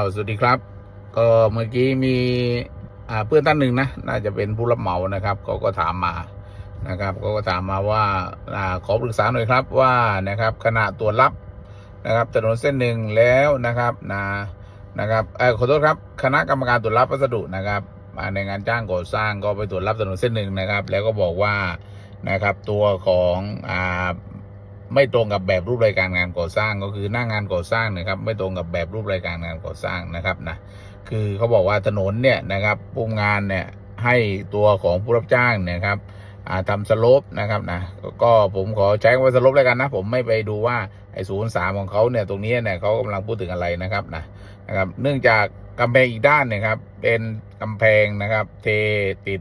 าสวัสดีครับ ก็เมื่อกี้มีเพื่อนท่านหนึ่งนะ น่าจะเป็นผู้รับเหมานะครับเขาก็ถามมานะครับเขาก็ถามมาว่าอขอปรึกษาหน่อยครับว่านะครับขณะตรวจรับนะครับถนนเส้นหนึ่งแล้วนะครับนะนะครับเออขอโทษครับคณะกรรมการตรวจรับวัสดุนะครับมาในงานจ้างก่อสร้างก็ไปตรวจรับถนนเส้นหนึ่งนะครับ แล้วก็บอกว่านะครับตัวของอ่า ไม่ตรงกับแบบรูปรายการงานก่อสร้างก็คือหน้างานก่อสร้างนะครับ ไม่ตรงกับแบบรูปรายการงานก่อสร้างนะครับนะคือเขาบอกว่าถนนเนี่ยนะครับผู้งานเนี่ยให้ตัวของผู้รับจ้างเนี่ยครับอ่าทำสลปนะครับนะก็ผมขอใช้คำว่าสลปแล้วกันนะ ผมไม่ไปดูว่าไอ้ศูนย์สามของเขาเนี่ยตรงนี้เนี่ยเขากำลังพูดถึงอะไรนะครับนะนะครับ เนื่องจากกำแพงอีกด้านเนี่ยครับเป็นกำแพงนะครับ เทติด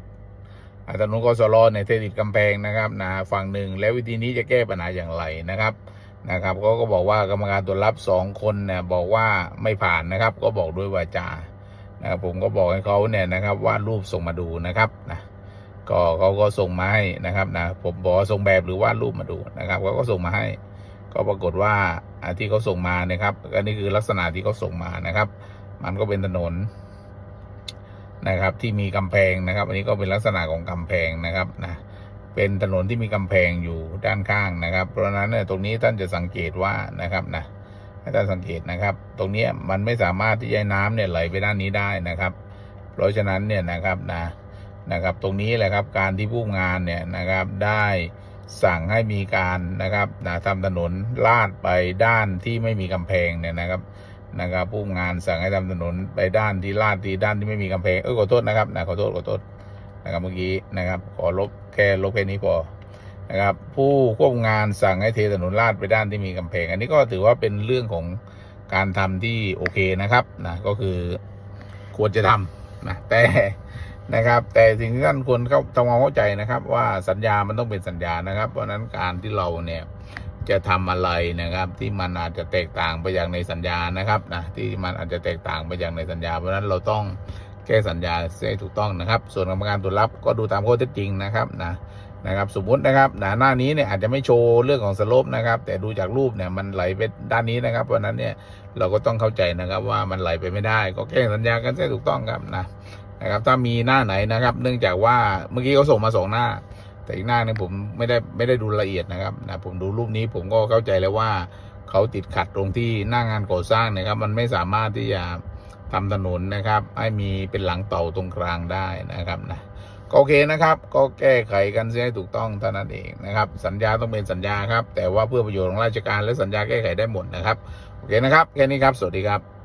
ถนนกสรเนี่ยเทติดกำแพงนะครับนะฝั่งหนึ่งแล้ววิธีนี้จะแก้ปัญหาอย่างไรนะครับนะครับเขาก็บอกว่ากรรมการตรวจรับสองคนเนี่ยบอกว่าไม่ผ่านนะครับ ก็บอกด้วยวาจานะครับผมก็บอกให้เขาเนี่ยนะครับวาดรูปส่งมาดูนะครับนะก็เขาก็ส่งมาให้นะครับนะผมบอกส่งแบบหรือวาดรูปมาดูนะครับเขาก็ส่งมาให้ ก็ปรากฏว่าอ่าที่เขาส่งมานะครับอันนี้คือลักษณะที่เขาส่งมานะครับ มันก็เป็นถนน นะครับ ที่มีกำแพงนะครับ อันนี้ก็เป็นลักษณะของกำแพงนะครับนะเป็นถนนที่มีกำแพงอยู่ด้านข้างนะครับ เพราะฉะนั้นเนี่ยตรงนี้ท่านจะสังเกตว่านะครับนะให้ท่านสังเกตนะครับ ตรงนี้มันไม่สามารถที่จะให้น้ำเนี่ยไหลไปด้านนี้ได้นะครับ เพราะฉะนั้นเนี่ยนะครับนะนะครับ ตรงนี้แหละครับการที่ผู้งานเนี่ยนะครับได้สั่งให้มีการนะครับนะทำถนนลาดไปด้านที่ไม่มีกำแพงเนี่ยนะครับ นะครับผู้งานสั่งให้ทำถนนไปด้านที่ลาดที่ด้านที่ไม่มีกำแพงเออขอโทษนะครับนะขอโทษขอโทษนะครับเมื่อกี้นะครับ ขอลบแค่ลบแค่นี้พอนะครับ ผู้ควบคุมงานสั่งให้เทถนนลาดไปด้านที่มีกำแพง อันนี้ก็ถือว่าเป็นเรื่องของการทำที่โอเคนะครับนะก็คือควรจะทำนะแต่นะครับ แต่สิ่งที่ท่านควรเข้าทำความเข้าใจนะครับ ว่าสัญญามันต้องเป็นสัญญานะครับ เพราะฉะนั้นการที่เราเนี่ย จะทำอะไรนะครับ ที่มันอาจจะแตกต่างไปจากในสัญญานะครับนะที่มันอาจจะแตกต่างไปจากในสัญญา เพราะฉะนั้นเราต้องแก้สัญญาให้ถูกต้องนะครับ ส่วนกรรมการตรวจรับก็ดูตามข้อเท็จจริงนะครับนะนะครับสมมตินะครับนะหน้านี้เนี่ยอาจจะไม่โชว์เรื่องของสลปนะครับ แต่ดูจากรูปเนี่ยมันไหลไปด้านนี้นะครับเพราะนั้นเนี่ยเราก็ต้องเข้าใจนะครับว่ามันไหลไปไม่ได้ ก็แก้สัญญากันให้ถูกต้องครับนะนะครับถ้ามีหน้าไหนนะครับ เนื่องจากว่าเมื่อกี้เขาส่งมาสองหน้า แต่อีกหน้านึงผมไม่ได้ไม่ได้ดูละเอียดนะครับนะผมดูรูปนี้ผมก็เข้าใจแล้วว่าเขาติดขัดตรงที่หน้างานก่อสร้างนะครับ มันไม่สามารถที่จะทำถนนนะครับให้มีเป็นหลังเต่าตรงกลางได้นะครับนะก็โอเคนะครับ ก็แก้ไขกันเสียให้ถูกต้องเท่านั้นเองนะครับ สัญญาต้องเป็นสัญญาครับ แต่ว่าเพื่อประโยชน์ของราชการและสัญญาแก้ไขได้หมดนะครับ โอเคนะครับ แค่นี้ครับ สวัสดีครับ